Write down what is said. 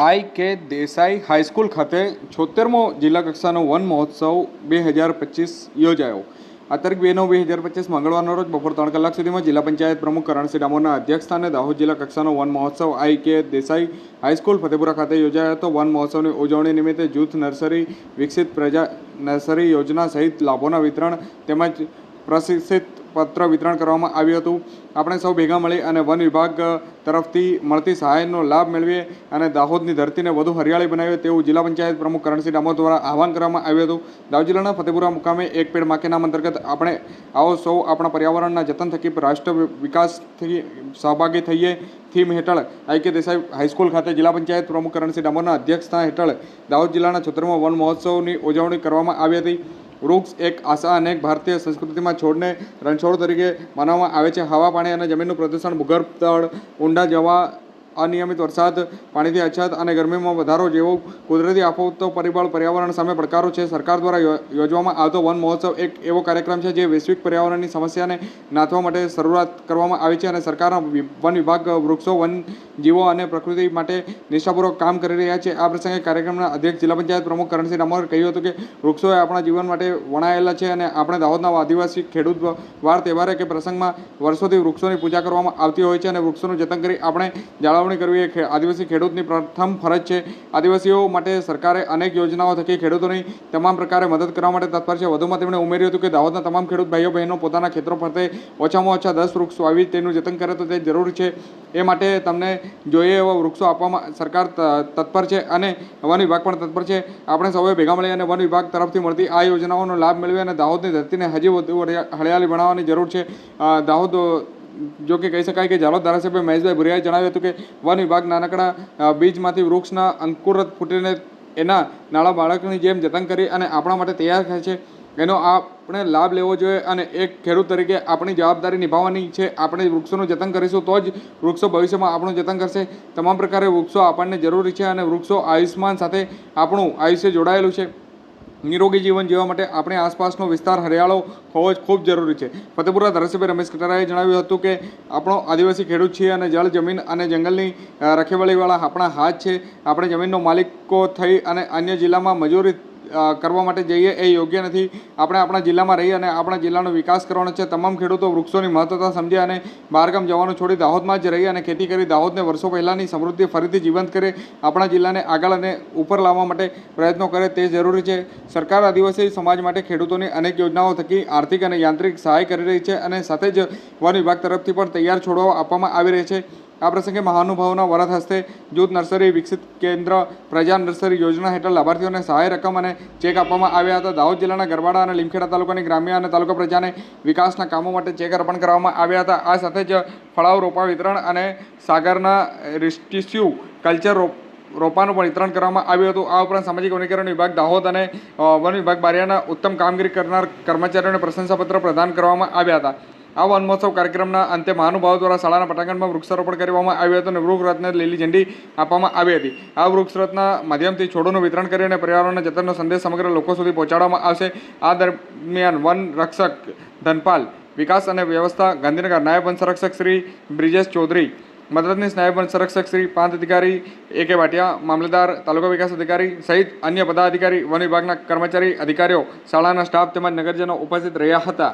આઈ કે દેસાઈ હાઈસ્કૂલ ખાતે છોતેરમો જિલ્લા કક્ષાનો વન મહોત્સવ બે હજાર પચીસ યોજાયો. આ તારીખ બે નવ બે હજાર પચીસ મંગળવારના રોજ બપોર ત્રણ કલાક સુધીમાં જિલ્લા પંચાયત પ્રમુખ કરણસિંહ ડામોરના અધ્યક્ષસ્થાને દાહોદ જિલ્લા કક્ષાનો વન મહોત્સવ આઈ કે દેસાઈ હાઈસ્કૂલ ફતેપુરા ખાતે યોજાયો હતો. વન મહોત્સવની ઉજવણી નિમિત્તે જૂથ નર્સરી, વિકસિત પ્રજા નર્સરી યોજના સહિત લાભોના વિતરણ તેમજ પ્રશિક્ષિત પત્ર વિતરણ કરવામાં આવ્યું હતું. આપણે સૌ ભેગા મળી અને વન વિભાગ તરફથી મળતી સહાયનો લાભ મેળવીએ અને દાહોદની ધરતીને વધુ હરિયાળી બનાવીએ તેવું જિલ્લા પંચાયત પ્રમુખ કરણસિંહ ડામોર દ્વારા આહવાન કરવામાં આવ્યું હતું. દાહોદ જિલ્લાના ફતેપુરા મુકામે એક પેડ માકે નામ અંતર્ગત આપણે આવો સૌ આપણા પર્યાવરણના જતન થકી રાષ્ટ્ર વિકાસથી સહભાગી થઈએ થીમ હેઠળ આઈ કે દેસાઈ હાઈસ્કૂલ ખાતે જિલ્લા પંચાયત પ્રમુખ કરણસિંહ ડામોરના અધ્યક્ષતા હેઠળ દાહોદ જિલ્લાના છોતેરમા વન મહોત્સવની ઉજવણી કરવામાં આવી હતી. વૃક્ષ એક આશા અને ભારતીય સંસ્કૃતિમાં છોડને રણછોડ તરીકે માનવામાં આવે છે. હવા, પાણી અને જમીનનું પ્રદૂષણ, ભૂગર્ભ, તળ, ઊંડા જવા અનિયમિત વરસાદ પાણીથી અછત અને ગરમીમાં વધારો જેવો કુદરતી આફતો, પરિબળ, પર્યાવરણ સામે પડકારો છે. સરકાર દ્વારા યોજવામાં આવતો વન મહોત્સવ એક એવો કાર્યક્રમ છે જે વૈશ્વિક પર્યાવરણની સમસ્યાને નાથવા માટે શરૂઆત કરવામાં આવી છે અને સરકારના વન વિભાગ, વૃક્ષો, વન જીવો અને પ્રકૃતિ માટે નિષ્ઠાપૂર્વક કામ કરી રહ્યા છે. આ પ્રસંગે કાર્યક્રમના અધ્યક્ષ જિલ્લા પંચાયત પ્રમુખ કરણસિંહ ડામોરે કહ્યું હતું કે વૃક્ષો આપણા જીવન માટે વણાયેલા છે અને આપણે દાહોદના આદિવાસી ખેડૂત વાર તહેવારે કે પ્રસંગમાં વર્ષોથી વૃક્ષોની પૂજા કરવામાં આવતી હોય છે અને વૃક્ષોનું જતન કરી આપણે જાળવણી કરવી એ આદિવાસી ખેડૂતની પ્રથમ ફરજ છે. આદિવાસીઓ માટે સરકારે અનેક યોજનાઓ થકી ખેડૂતોની તમામ પ્રકારે મદદ કરવા માટે તત્પર છે. વધુમાં તેમણે ઉમેર્યું હતું કે દાહોદના તમામ ખેડૂત ભાઈઓ બહેનો પોતાના ખેતરો ફરતે ઓછામાં ઓછા દસ વૃક્ષ વાવી તેનું જતન કરે તો તે જરૂર છે. એ માટે તમને જોઈએ એવા વૃક્ષો આપવામાં સરકાર તત્પર છે અને વન વિભાગ પણ તત્પર છે. આપણે સૌએ ભેગા મળી અને વન વિભાગ તરફથી મળતી આ યોજનાઓનો લાભ મેળવી અને દાહોદની ધરતીને હજી વધુ હરિયા- હરિયાળી બનાવવાની જરૂર છે. દાહોદ જો કે કહી શકાય કે ઝાલોદ ધારાસભ્ય મહેશભાઈ ભુરિયાએ જણાવ્યું હતું કે વન વિભાગ નાનકડા બીજમાંથી વૃક્ષના અંકુરત ફૂટીને એના નાના બાળકની જેમ જતન કરી અને આપણા માટે તૈયાર થાય છે. એનો આપણે લાભ લેવો જોઈએ અને એક ખેડૂત તરીકે આપણી જવાબદારી નિભાવવાની છે. આપણે વૃક્ષોનું જતન કરીશું તો જ વૃક્ષો ભવિષ્યમાં આપણું જતન કરશે. તમામ પ્રકારે વૃક્ષો આપણને જરૂરી છે અને વૃક્ષો આયુષ્યમાન સાથે આપણું આયુષ્ય જોડાયેલું છે. નિરોગી જીવન જીવવા માટે આપણે આસપાસનો વિસ્તાર હરિયાળો હોવો જ ખૂબ જરૂરી છે. ફતેપુરા ધારાસભ્ય રમેશ કટારાએ જણાવ્યું હતું કે, આપણો આદિવાસી ખેડૂત છીએ અને જળ, જમીન અને જંગલની રખેવાળીવાળા આપણા હાથ છે. આપણે જમીનનો માલિકો થઈ અને અન્ય જિલ્લામાં મજૂરી કરવા માટે જઈએ એ યોગ્ય નથી. આપણે આપણા જિલ્લામાં રહી અને આપણા જિલ્લાનો વિકાસ કરવાનો છે. તમામ ખેડૂતો વૃક્ષોની મહત્વતા સમજે અને બહારગામ જવાનું છોડી દાહોદમાં જ રહી અને ખેતી કરી દાહોદને વર્ષો પહેલાંની સમૃદ્ધિ ફરીથી જીવંત કરે, આપણા જિલ્લાને આગળ અને ઉપર લાવવા માટે પ્રયત્નો કરે તે જરૂરી છે. સરકાર આદિવાસી સમાજ માટે ખેડૂતોની અનેક યોજનાઓ થકી આર્થિક અને યાંત્રિક સહાય કરી રહી છે અને સાથે જ વન વિભાગ તરફથી પણ તૈયાર છોડવા આપવામાં આવી રહી છે. આ પ્રસંગે મહાનુભાવોના વરદ હસ્તે જૂથ નર્સરી વિકસિત કેન્દ્ર પ્રજા નર્સરી યોજના હેઠળ લાભાર્થીઓને સહાય રકમ અને ચેક આપવામાં આવ્યા હતા. દાહોદ જિલ્લાના ગરબાડા અને લીમખેડા તાલુકાની ગ્રામ્ય અને તાલુકા પ્રજાને વિકાસના કામો માટે ચેક અર્પણ કરવામાં આવ્યા હતા. આ સાથે જ ફળાવ રોપા વિતરણ અને સાગરના રિસ્ટિસ્યુ કલ્ચર રોપ, રોપાનું પણ વિતરણ કરવામાં આવ્યું હતું. આ ઉપરાંત સામાજિક વનીકરણ વિભાગ, દાહોદ અને વન વિભાગ બારિયાના ઉત્તમ કામગીરી કરનાર કર્મચારીઓને પ્રશંસાપત્ર પ્રદાન કરવામાં આવ્યા હતા. આ વન મહોત્સવ કાર્યક્રમના અંતે મહાનુભાવો દ્વારા શાળાના પટાંગણમાં વૃક્ષારોપણ કરવામાં આવ્યું હતું અને વૃક્ષરત્ન લીલી ઝંડી આપવામાં આવી હતી. આ વૃક્ષરત્ન માધ્યમથી છોડોનું વિતરણ કરી અને પર્યાવરણના જતનનો સંદેશ સમગ્ર લોકો સુધી પહોંચાડવામાં આવશે. આ દરમિયાન વન રક્ષક ધનપાલ, વિકાસ અને વ્યવસ્થા ગાંધીનગર નાયબ વન સંરક્ષક શ્રી બ્રિજેશ ચૌધરી, મદદનીશ નાયબ વન સંરક્ષક શ્રી પાંચ અધિકારી એ કે ભાટિયા, મામલતદાર, તાલુકા વિકાસ અધિકારી સહિત અન્ય પદાધિકારી, વન વિભાગના કર્મચારી, અધિકારીઓ, શાળાના સ્ટાફ તેમજ નગરજનો ઉપસ્થિત રહ્યા હતા.